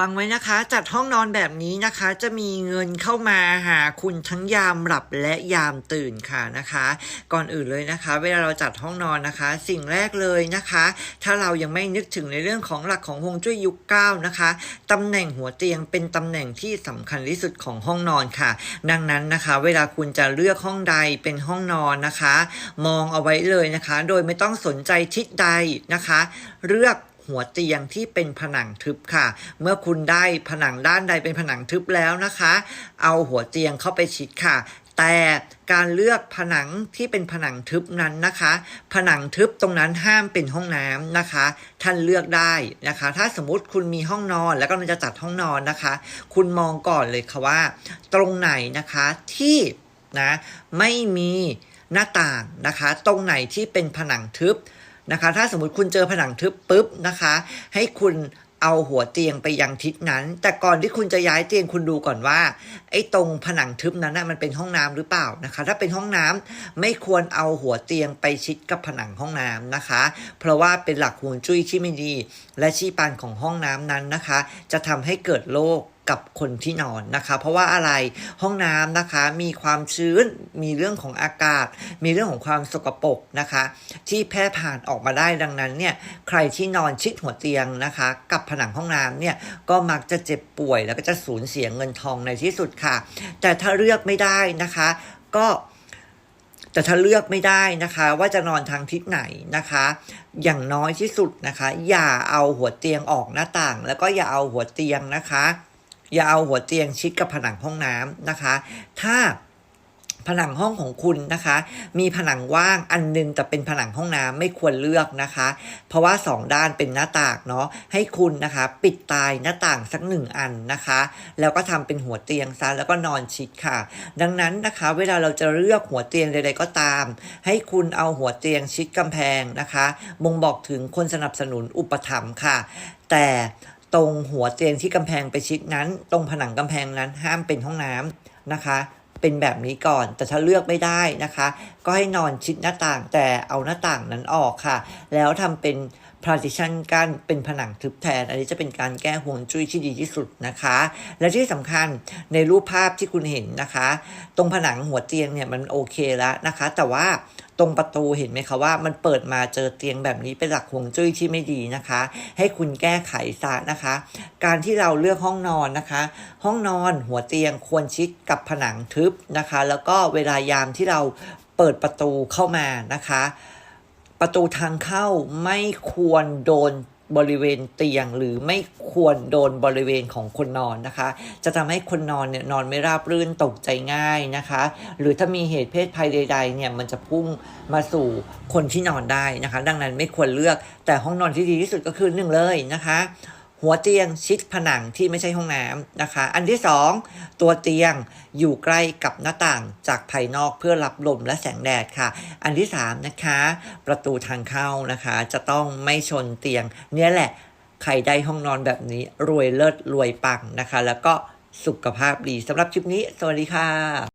ฟังไว้นะคะ จัดห้องนอนแบบนี้นะคะ จะมีเงินเข้ามาหาคุณทั้งยามหลับและยามตื่นค่ะนะคะ ก่อนอื่นเลยนะคะ เวลาเราจัดห้องนอนนะคะ สิ่งแรกเลยนะคะ ถ้าเรายังไม่นึกถึงในเรื่องของหลักของฮวงจุ้ยยุคเก้านะคะตำแหน่งหัวเตียงเป็นตำแหน่งที่สำคัญที่สุดของห้องนอนค่ะ ดังนั้นนะคะ เวลาคุณจะเลือกห้องใดเป็นห้องนอนนะคะ มองเอาไว้เลยนะคะ โดยไม่ต้องสนใจทิศใดนะคะ เลือก หัวเตียงที่เป็นผนังทึบค่ะ เมื่อคุณได้ผนังด้านใดเป็นผนังทึบแล้วนะคะ เอาหัวเตียงเข้าไปชิดค่ะ แต่การเลือกผนังที่เป็นผนังทึบนั้นนะคะ ผนังทึบตรงนั้นห้ามเป็นห้องน้ำนะคะ ท่านเลือกได้นะคะ ถ้าสมมติคุณมีห้องนอนแล้วก็จะจัดห้องนอนนะคะ คุณมองก่อนเลยค่ะว่า ตรงไหนนะคะที่นะไม่มีหน้าต่างนะคะ ตรงไหนที่เป็นผนังทึบ นะคะ ถ้าสมมติคุณเจอผนังทึบปุ๊บนะคะ ให้คุณเอาหัวเตียงไปยังทิศนั้น แต่ก่อนที่คุณจะย้ายเตียงคุณดูก่อนว่า ไอ้ตรงผนังทึบนั้นนะมันเป็นห้องน้ำหรือเปล่านะคะ ถ้าเป็นห้องน้ำไม่ควรเอาหัวเตียงไปชิดกับผนังห้องน้ำนะคะ เพราะว่าเป็นหลักฮวงจุ้ยที่ไม่ดี และชี้ปานของห้องน้ำนั้นนะคะ จะทำให้เกิดโรค กับคนที่นอนนะคะ เพราะว่าอะไรห้องน้ำนะคะมีความชื้นมีเรื่องของอากาศ มีเรื่องของความสกปรกนะคะ ที่แพร่ผ่านออกมาได้ดังนั้นเนี่ยใครที่นอนชิดหัวเตียงนะคะ กับผนังห้องน้ำเนี่ยก็มักจะเจ็บป่วย แล้วก็จะสูญเสียเงินทองในที่สุดค่ะ แต่ถ้าเลือกไม่ได้นะคะ ก็แต่ถ้าเลือกไม่ได้นะคะ ว่าจะนอนทางทิศไหนนะคะ อย่างน้อยที่สุดนะคะ อย่าเอาหัวเตียงออกหน้าต่าง แล้วก็อย่าเอาหัวเตียงนะคะ อย่าเอาหัวเตียงชิดกับผนังห้องน้ำนะคะ ถ้าผนังห้องของคุณนะคะ มีผนังว่างอันนึงแต่เป็นผนังห้องน้ำไม่ควรเลือกนะคะ เพราะว่าสองด้านเป็นหน้าต่างเนาะให้คุณนะคะ ปิดตายหน้าต่างสักหนึ่งอันนะคะ แล้วก็ทำเป็นหัวเตียงซะแล้วก็นอนชิดค่ะ ดังนั้นนะคะ เวลาเราจะเลือกหัวเตียงใดๆก็ตาม ให้คุณเอาหัวเตียงชิดกำแพงนะคะบ่งบอกถึงคนสนับสนุนอุปถัมภ์ค่ะ แต่ ตรงหัวเตียงที่กำแพงไปชิดนั้น ตรงผนังกำแพงนั้นห้ามเป็นห้องน้ำนะคะ เป็นแบบนี้ก่อน แต่ถ้าเลือกไม่ได้นะคะ ก็ให้นอนชิดหน้าต่างแต่เอาหน้าต่างนั้นออกค่ะ แล้วทำเป็น partition กั้นเป็นผนังทึบแทน อันนี้จะเป็นการแก้ห่วงจุ้ยที่ดีที่สุดนะคะ และที่สำคัญในรูปภาพที่คุณเห็นนะคะ ตรงผนังหัวเตียงเนี่ยมันโอเคแล้วนะคะ แต่ว่าตรงประตูเห็นไหมคะว่ามันเปิดมาเจอเตียงแบบนี้เป็นหลักห่วงจุ้ยที่ไม่ดีนะคะ ให้คุณแก้ไขซะนะคะ การที่เราเลือกห้องนอนนะคะ ห้องนอนหัวเตียงควรชิดกับผนังทึบนะคะ แล้วก็เวลายามที่เราเปิดประตูเข้ามานะคะ ประตูทางเข้าไม่ควรโดนบริเวณเตียงหรือไม่ควรโดนบริเวณของคนนอนนะคะ จะทำให้คนนอนเนี่ยนอนไม่ราบรื่นตกใจง่ายนะคะ หรือถ้ามีเหตุเพศภัยใด ๆ เนี่ยมันจะพุ่งมาสู่คนที่นอนได้นะคะ ดังนั้นไม่ควรเลือกแต่ห้องนอนที่ดีที่สุดก็คือหนึ่งเลยนะคะ หัวเตียงชิดผนังที่ไม่ใช่ห้องน้ำนะคะ อันที่สองตัวเตียงอยู่ใกล้กับหน้าต่างจากภายนอกเพื่อรับลมและแสงแดดค่ะ อันที่สามนะคะ ประตูทางเข้านะคะ จะต้องไม่ชนเตียง เนี่ยแหละใครได้ห้องนอนแบบนี้รวยเลิศรวยปังนะคะ แล้วก็สุขภาพดีสำหรับคลิปนี้ สวัสดีค่ะ